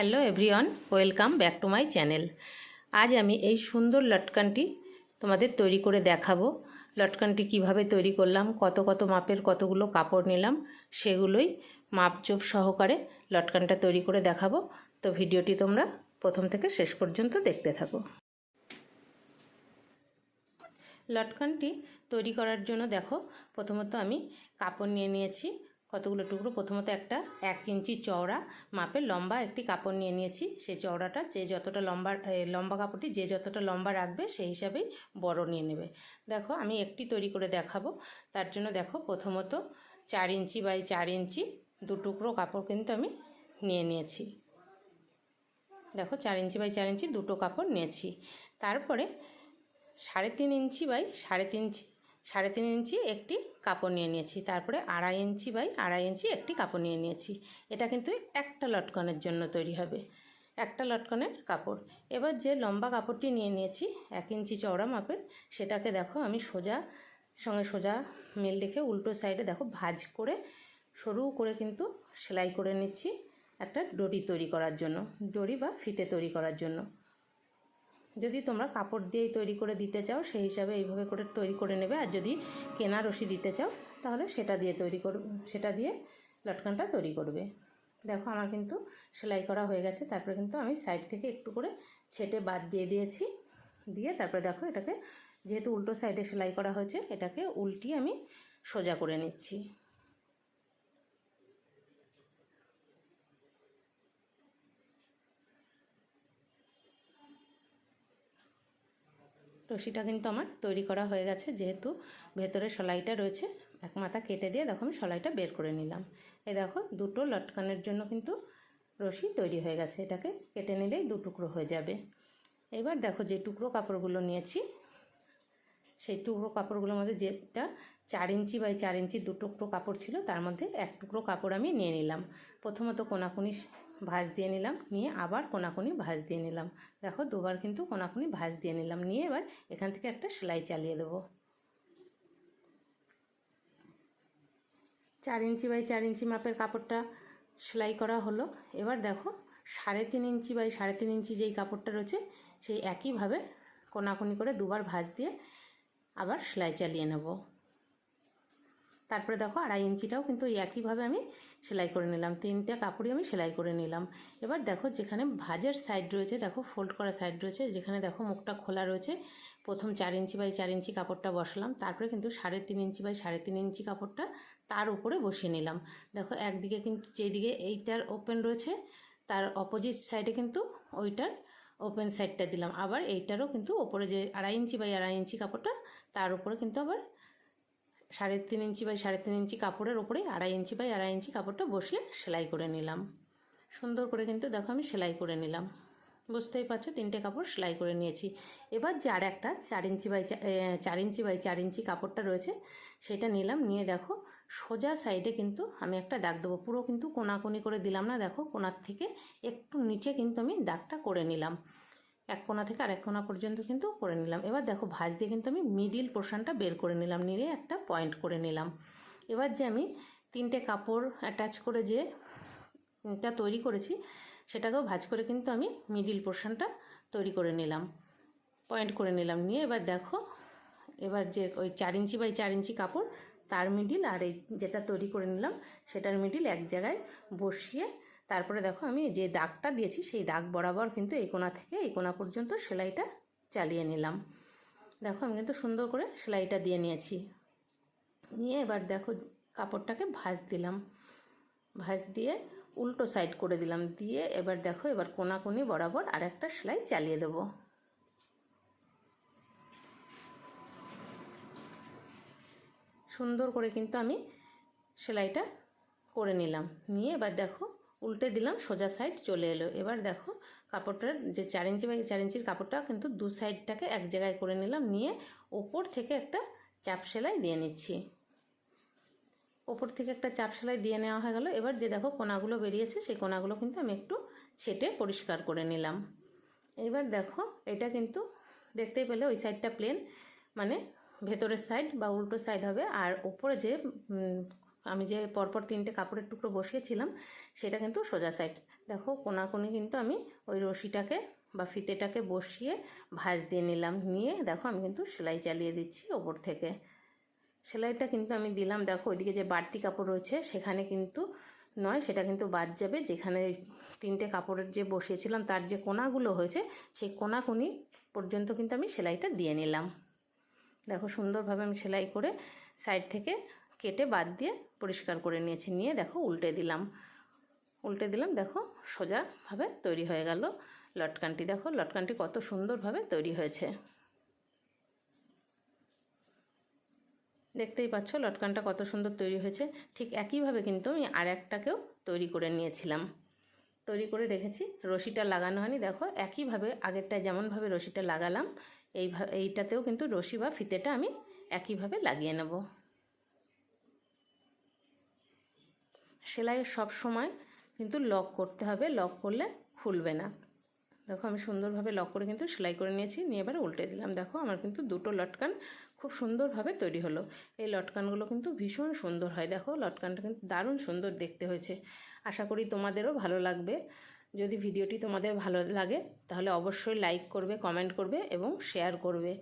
Hello everyone, welcome back to my channel. আজ আমি এই সুন্দর লটকানটি তোমাদের তৈরি করে দেখাবো। লটকানটি কীভাবে তৈরি করলাম, কত কত মাপের কতগুলো কাপড় নিলাম, সেগুলোই মাপচোপ সহকারে লটকানটা তৈরি করে দেখাবো। তো ভিডিওটি তোমরা প্রথম থেকে শেষ পর্যন্ত দেখতে থাকো। লটকানটি তৈরি করার জন্য দেখো, প্রথমত আমি কাপড় নিয়ে নিয়েছি। কতগুলো টুকরো? প্রথমত একটা এক ইঞ্চি চওড়া মাপের লম্বা একটি কাপড় নিয়ে নিয়েছি। সেই চওড়াটা যে যতটা লম্বা লম্বা কাপড়টি যে যতটা লম্বা রাখবে সেই হিসাবেই বড় নিয়ে নেবে। দেখো, আমি একটি তৈরি করে দেখাবো। তার জন্য দেখো, প্রথমত চার ইঞ্চি বাই চার ইঞ্চি দু টুকরো কাপড় কিন্তু আমি নিয়ে নিয়েছি। দেখো, চার ইঞ্চি বাই চার ইঞ্চি দুটো কাপড় নিয়েছি। তারপরে সাড়ে তিন ইঞ্চি বাই সাড়ে তিন ইঞ্চি সাড়ে তিন ইঞ্চি একটি কাপড় নিয়ে নিয়েছি। তারপরে আড়াই ইঞ্চি বাই আড়াই ইঞ্চি একটি কাপড় নিয়ে নিয়েছি। এটা কিন্তু একটা লটকনের জন্য তৈরি হবে। একটা লটকনের কাপড়। এবার যে লম্বা কাপড়টি নিয়ে নিয়েছি, এক ইঞ্চি চওড়া মাপের, সেটাকে দেখো আমি সোজা, সঙ্গে সোজা মেল রেখে উল্টো সাইডে দেখো ভাজ করে, সরু করে কিন্তু সেলাই করে নিচ্ছি একটা ডরি তৈরি করার জন্য, ডরি বা ফিতে তৈরি করার জন্য। যদি তোমরা কাপড় দিয়েই তৈরি করে দিতে চাও, সেই হিসাবে এইভাবে করে তৈরি করে নেবে। আর যদি কেনা রশি দিতে চাও, তাহলে সেটা দিয়ে তৈরি করবে সেটা দিয়ে লটকানটা তৈরি করবে। দেখো আমার কিন্তু সেলাই করা হয়ে গেছে, তারপরে কিন্তু আমি সাইড থেকে একটু করে ছেটে বাদ দিয়ে দিয়েছি। দিয়ে তারপরে দেখো এটাকে, যেহেতু উল্টো সাইডে সেলাই করা হয়েছে, এটাকে উল্টিয়ে আমি সোজা করে নিচ্ছি। রশিটা কিন্তু আমার তৈরি করা হয়ে গেছে, যেহেতু ভেতরে সেলাইটা রয়েছে। এক মাথা কেটে দিয়ে দেখো আমি সেলাইটা বের করে নিলাম। এই দেখো দুটো লটকানের জন্য কিন্তু রশি তৈরি হয়ে গেছে, এটাকে কেটে নিলেই দু টুকরো হয়ে যাবে। এবার দেখো যে টুকরো কাপড়গুলো নিয়েছি, সেই টুকরো কাপড়গুলোর মধ্যে যেটা চার ইঞ্চি বাই চার ইঞ্চি দু টুকরো কাপড় ছিল, তার মধ্যে এক টুকরো কাপড় আমি নিয়ে নিলাম। প্রথমত কোনাকুনি ভাঁজ দিয়ে নিলাম, নিয়ে আবার কোনাকুনি ভাঁজ দিয়ে নিলাম। দেখো দুবার কিন্তু কোনাকুনি ভাঁজ দিয়ে নিলাম, নিয়ে এবার এখান থেকে একটা সেলাই চালিয়ে দেবো। চার ইঞ্চি বাই চার ইঞ্চি মাপের কাপড়টা সেলাই করা হলো। এবার দেখো সাড়ে তিন ইঞ্চি বাই সাড়ে তিন ইঞ্চি যেই কাপড়টা রয়েছে, সেই একইভাবে কোনাকুনি করে দুবার ভাঁজ দিয়ে আবার সেলাই চালিয়ে নেব। তারপরে দেখো আড়াই ইঞ্চিটাও কিন্তু একইভাবে আমি সেলাই করে নিলাম। তিনটে কাপড়ই আমি সেলাই করে নিলাম। এবার দেখো যেখানে ভাজের সাইড রয়েছে, দেখো ফোল্ড করা সাইড রয়েছে, যেখানে দেখো মুখটা খোলা রয়েছে। প্রথম চার ইঞ্চি বাই চার ইঞ্চি কাপড়টা বসালাম, তারপরে কিন্তু সাড়ে তিন ইঞ্চি বাই সাড়ে তিন ইঞ্চি কাপড়টা তার উপরে বসিয়ে নিলাম। দেখো একদিকে কিন্তু যেদিকে এইটার ওপেন রয়েছে, তার অপোজিট সাইডে কিন্তু ওইটার ওপেন সাইডটা দিলাম। আবার এইটারও কিন্তু ওপরে যে আড়াই ইঞ্চি বাই আড়াই ইঞ্চি কাপড়টা, তার উপরে কিন্তু আবার সাড়ে তিন ইঞ্চি বাই সাড়ে তিন ইঞ্চি কাপড়ের ওপরে আড়াই ইঞ্চি বাই আড়াই ইঞ্চি কাপড়টা বসিয়ে সেলাই করে নিলাম। সুন্দর করে কিন্তু দেখো আমি সেলাই করে নিলাম। বুঝতেই পারছ, তিনটে কাপড় সেলাই করে নিয়েছি। এবার যে আর একটা চার ইঞ্চি বাই চার ইঞ্চি বাই চার ইঞ্চি কাপড়টা রয়েছে, সেটা নিলাম, নিয়ে দেখো সোজা সাইডে কিন্তু আমি একটা দাগ দেবো। পুরো কিন্তু কোনাকুনি করে দিলাম না, দেখো কোনার থেকে একটু নিচে কিন্তু আমি দাগটা করে নিলাম। এক কোনা থেকে আরেক কোনা পর্যন্ত কিন্তু করে নিলাম। এবার দেখো ভাঁজ দিয়ে কিন্তু আমি মিডিল পোর্শনটা বের করে নিলাম নিয়ে একটা পয়েন্ট করে নিলাম। এবার যে আমি তিনটে কাপড় অ্যাটাচ করে যে টা তৈরি করেছি, সেটাকেও ভাঁজ করে কিন্তু আমি মিডিল পোর্শনটা তৈরি করে নিলাম। পয়েন্ট করে নিলাম, নিয়ে এবার দেখো এবার যে ওই চার ইঞ্চি বাই চার ইঞ্চি কাপড়, তার মিডিল আর এই যেটা তৈরি করে নিলাম, সেটার মিডিল এক জায়গায় বসিয়ে তারপরে দেখো আমি যে দাগটা দিয়েছি, সেই দাগ বরাবর কিন্তু এই কোনা থেকে এই কোনা পর্যন্ত সেলাইটা চালিয়ে নিলাম। দেখো আমি কিন্তু সুন্দর করে সেলাইটা দিয়ে নিয়েছি। নিয়ে এবার দেখো কাপড়টাকে ভাঁজ দিলাম। ভাঁজ দিয়ে উল্টো সাইড করে দিলাম। দিয়ে এবার দেখো এবার কোনাকুনি বরাবর আর একটা সেলাই চালিয়ে দেবো। সুন্দর করে কিন্তু আমি সেলাইটা করে নিলাম। নিয়ে এবার দেখো উল্টে দিলাম, সোজা সাইড চলে এলো। এবার দেখো কাপড়টার যে চার ইঞ্চি বা চার ইঞ্চির কাপড়টা, কিন্তু দু সাইডটাকে এক জায়গায় করে নিলাম, নিয়ে ওপর থেকে একটা চাপ সেলাই দিয়ে নিচ্ছি। ওপর থেকে একটা চাপ সেলাই দিয়ে নেওয়া হয়ে গেল। এবার যে দেখো কোনাগুলো বেরিয়েছে, সেই কোনাগুলো কিন্তু আমি একটু ছেটে পরিষ্কার করে নিলাম। এবার দেখো এটা কিন্তু দেখতেই পেলে ওই সাইডটা প্লেন মানে ভেতরের সাইড বা উল্টো সাইড হবে। আর ওপরে যে আমি যে পরপর তিনটে কাপড়ের টুকরো বসিয়েছিলাম, সেটা কিন্তু সোজা সাইড দেখো, কোনাকুনি কিন্তু আমি ওই রশিটাকে বা ফিতেটাকে বসিয়ে ভাঁজ দিয়ে নিলাম। নিয়ে দেখো, আমি কিন্তু সেলাই চালিয়ে দিচ্ছি ওপর থেকে। সেলাইটা কিন্তু আমি দিলাম। দেখো, ওইদিকে যে বাড়তি কাপড় রয়েছে, সেখানে কিন্তু নয়, সেটা কিন্তু বাদ যাবে। যেখানে তিনটে কাপড়ের যে বসিয়েছিলাম, তার যে কোনাগুলো হয়েছে, সেই কোনাকুনি পর্যন্ত কিন্তু আমি সেলাইটা দিয়ে নিলাম। দেখো, সুন্দরভাবে আমি সেলাই করে সাইড থেকে কেটে বাদ দিয়ে পরিষ্কার করে নিয়েছি, নিয়ে দেখো উল্টে দিলাম। উল্টে দিলাম, দেখো সোজাভাবে তৈরি হয়ে গেল লটকানটি। দেখো লটকানটি কত সুন্দরভাবে তৈরি হয়েছে। দেখতেই পাচ্ছ লটকানটা কত সুন্দর তৈরি হয়েছে। ঠিক একইভাবে কিন্তু আমি আর একটাকেও তৈরি করে নিয়েছিলাম। তৈরি করে রেখেছি, রশিটা লাগানো হয়নি। দেখো একইভাবে আগেরটায় যেমনভাবে রশিটা লাগালাম এইভাবে এইটাতেও কিন্তু রশি বা ফিতেটা আমি একইভাবে লাগিয়ে নেব। সেলাই সব সময় কিন্তু লক করতে হবে। লক করলে খুলবে না। দেখো আমি সুন্দরভাবে লক করে কিন্তু সেলাই করে নিয়েছি। নিয়ে এবার উল্টে দিলাম। দেখো আমার কিন্তু দুটো লটকান খুব সুন্দরভাবে তৈরি হলো। এই লটকানগুলো কিন্তু ভীষণ সুন্দর হয়। দেখো লটকানটা কিন্তু দারুণ সুন্দর দেখতে হয়েছে। আশা করি তোমাদেরও ভালো লাগবে। যদি ভিডিওটি তোমাদের ভালো লাগে, তাহলে অবশ্যই লাইক করবে কমেন্ট করবে এবং শেয়ার করবে।